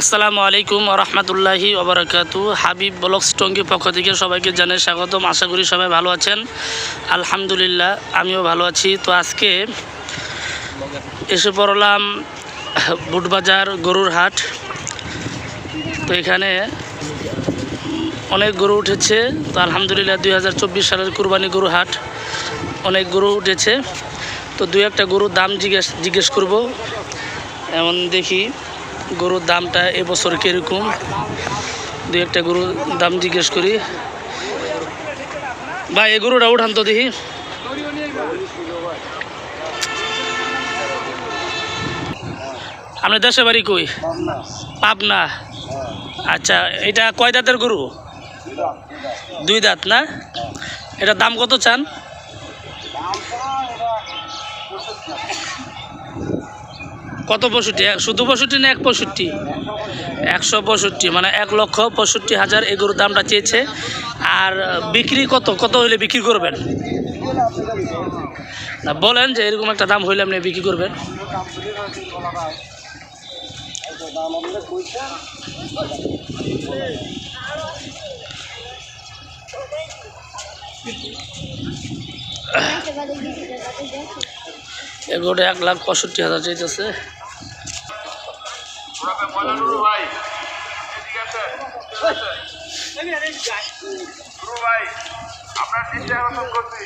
আসসালামু আলাইকুম রহমতুল্লাহি ওবরাকাতু। হাবিব ব্লক টঙ্গি পক্ষ থেকে সবাইকে জানাই স্বাগতম। আশা করি সবাই ভালো আছেন। আলহামদুলিল্লাহ, আমিও ভালো আছি। তো আজকে এসে পড়লাম বুটবাজার গরুর হাট। তো এখানে অনেক গরু উঠেছে। তো আলহামদুলিল্লাহ দুই হাজার চব্বিশ সালের কুরবানি গরু হাট অনেক গরু উঠেছে। তো দু একটা গরুর দাম জিজ্ঞেস জিজ্ঞেস করব। এমন দেখি। গরুর দামটা এবছর কীরকম? দু একটা গরুর দাম জিজ্ঞেস করি। ভাই, এই গরুটা উঠান তো দেখি। আপনার দেশে বাড়ি কই? পাবনা। আচ্ছা এটা কয় দাঁতের গরু? দুই দাঁত না? এটা দাম কত চান? কত পঁয়ষট্টি? শুধু পঁয়ষট্টি না, এক পঁয়ষট্টি? একশো পঁয়ষট্টি মানে এক লক্ষ পঁয়ষট্টি হাজার এগুলোর দামটা চেয়েছে। আর বিক্রি কত? কত হইলে বিক্রি করবেন? না, বলেন যে এরকম একটা দাম হইলে আপনি বিক্রি করবেন। গরুটা এক লাখ পঁয়ষট্টি হাজার চাইতেছে ভাই ঠিক আছে গুরু ভাই আপনার? চিন্তা আলোচন করছি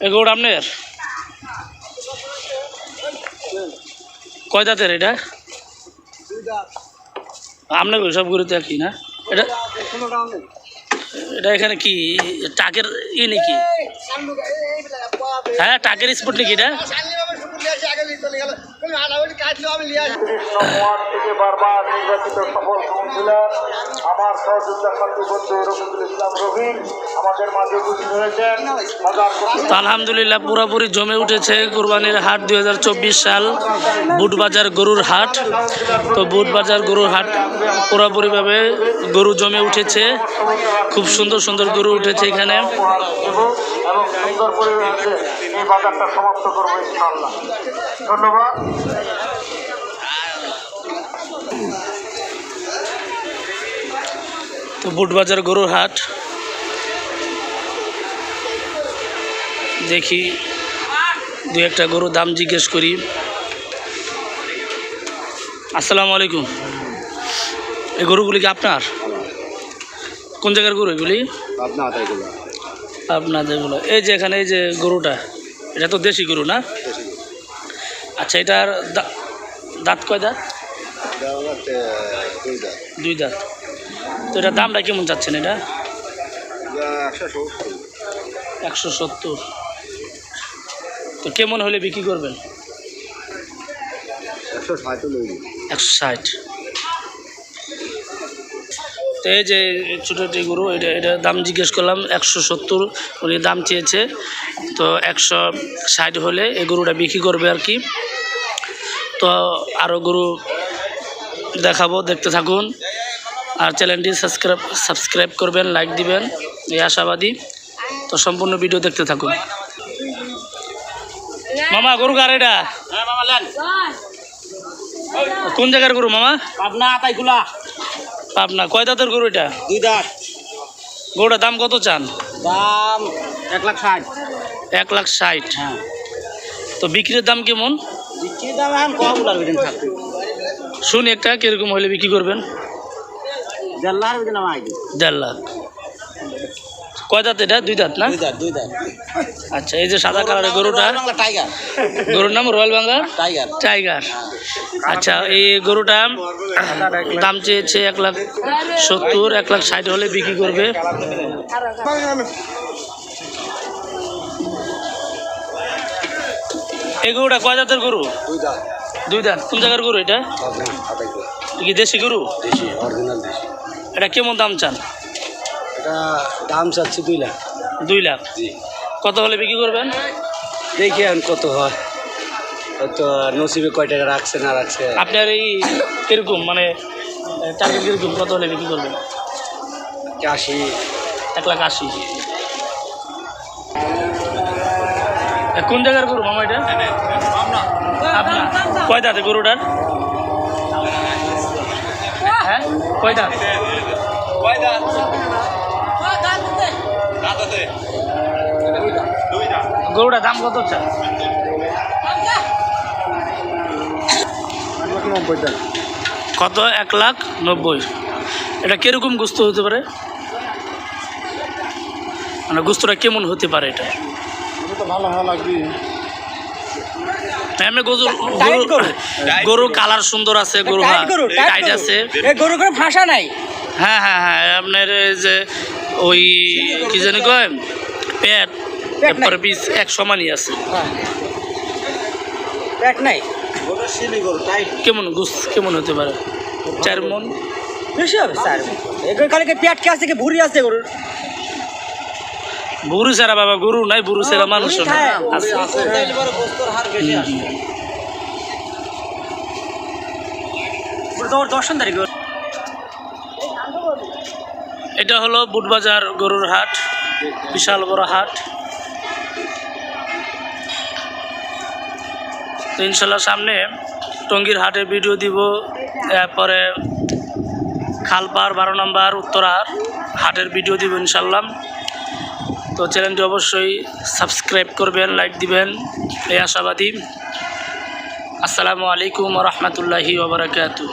এই গরুটা আপনার কয় দাঁতের এটা আপনার সব গরুতে একই না এটা এটা এখানে কি? টাকের ই নাকি? হ্যাঁ টাকের স্পট নাকি এটা? আলহামদুলিল্লাহ, পুরোপুরি জমে উঠেছে কোরবানির হাট দু হাজার চব্বিশ সাল, বুটবাজার গরুর হাট। তো বুটবাজার গরুর হাট পুরোপুরিভাবে গরু জমে উঠেছে। খুব সুন্দর সুন্দর গরু উঠেছে এখানে। এবং সুন্দর পরিবেশে এই বাজারটা সমাপ্ত করব ইনশাআল্লাহ। ধন্যবাদ। তো বুটবাজার গরুর হাট। দেখি দু একটা গরুর দাম জিজ্ঞেস করি। আসসালামু আলাইকুম। এই গরুগুলি কি আপনার? কোন জায়গার গরু এগুলি। আপনাদের এগুলো এই যে এখানে এই যে গরুটা এটা তো দেশি গরু না? আচ্ছা এটার দা- দাঁত কয় দাঁত? দুই দাঁত। তো এটার দামটা কেমন চাচ্ছেন এটা? একশো সত্তর। তো কেমন হলে বিক্রি করবেন? একশো ষাট। তো এই যে ছোটো একটি গরু এটা এটা দাম জিজ্ঞেস করলাম একশো সত্তর উনি দাম চেয়েছে। তো একশো ষাট হলে এই গরুটা বিক্রি করবে আর কি। তো আরও গরু দেখাবো দেখতে থাকুন। আর চ্যানেলটি সাবস্ক্রাইব সাবস্ক্রাইব করবেন লাইক দিবেন এই আশাবাদী। তো সম্পূর্ণ ভিডিও দেখতে থাকুন। মামা গরু কার এটা? কোন জায়গার গরু মামা? পাবনা আতাইগুলা পাবনা। কয় দাঁতের গরু এটা? দুই দাঁত। গরুটার দাম কত চান? দাম এক লাখ ষাট। এক লাখ ষাট। হ্যাঁ। তো বিক্রির দাম কেমন? বিক্রির দাম এখন কম লাগবে থাকবে শুনি একটা কীরকম হলে বিক্রি করবেন? দেড় লাখ দেড় লাখ। কয় দাঁত এটা? দুই দাঁত না? দুই দাঁত আচ্ছা এই যে সাদা কালারের গরুটা? টাইগার। গরুর নাম রয়্যাল বেঙ্গল? টাইগার। টাইগার। আচ্ছা এই গরুটা দাম চেয়েছে এক লাখ সত্তর এক লাখ ষাট হলে বিক্রি করবে। এই গরুটা কয় দাঁতের গরু? দুই দাঁত। দুই দাঁত। কোন জায়গার গরু এটা? কি দেশি গরু? দেশি অরিজিনাল দেশি। এটা কেমন দাম চান? এটা দাম চাচ্ছি দুই লাখ। দুই লাখ? জি। কত হলে বিক্রি করবেন? দেখি এখন কত হয়। হয়তো নসিবে কয় টাকা রাখছে না রাখছে। আপনার এই কীরকম মানে টার্গেট কীরকম কত হলে বিক্রি করবেন? আশি। এক লাখ আশি। কোন জায়গার গরু মামা এটা? আপনার? কয় দাঁতে গরুটার? হ্যাঁ? কয় দাঁত? গরুটা দাম কত চায় কত? এক লাখ নব্বই। এটা কীরকম গুস্ত হতে পারে? মানে গুস্তটা কেমন হতে পারে এটা? ভালো ভালো লাগবে এমনি গরু কালার সুন্দর আছে গরু টাইট। আছে। গরু করে ফাঁসা নাই। হ্যাঁ হ্যাঁ হ্যাঁ আপনার এই যে ওই কি জানি কয়? পেট। নাই। পিস এক সমানই আছে। পেট নাই। কেমন গুস কেমন হতে পারে? চার মন? বেশি হবে স্যার এগুলো খালি কি পেট কে আছে কি ভুড়ি আছে গরুর? বুড়ু ছাড়া বাবা গরু নাই বুড়ু ছাড়া মানুষ দর্শন দাঁড়ি এটা হলো বুটবাজার গরুর হাট বিশাল বড় হাট। তো ইনশাল্লাহ সামনে টঙ্গীর হাটে ভিডিও দিব। এরপরে খালপার বারো নম্বর উত্তরার হাটের ভিডিও দিব ইনশাল্লাহ। তো চ্যানেলটি অবশ্যই সাবস্ক্রাইব করবেন লাইক দিবেন। এই আশাবাদী। আসসালামু আলাইকুম রহমতুল্লাহি ওবরাকাতু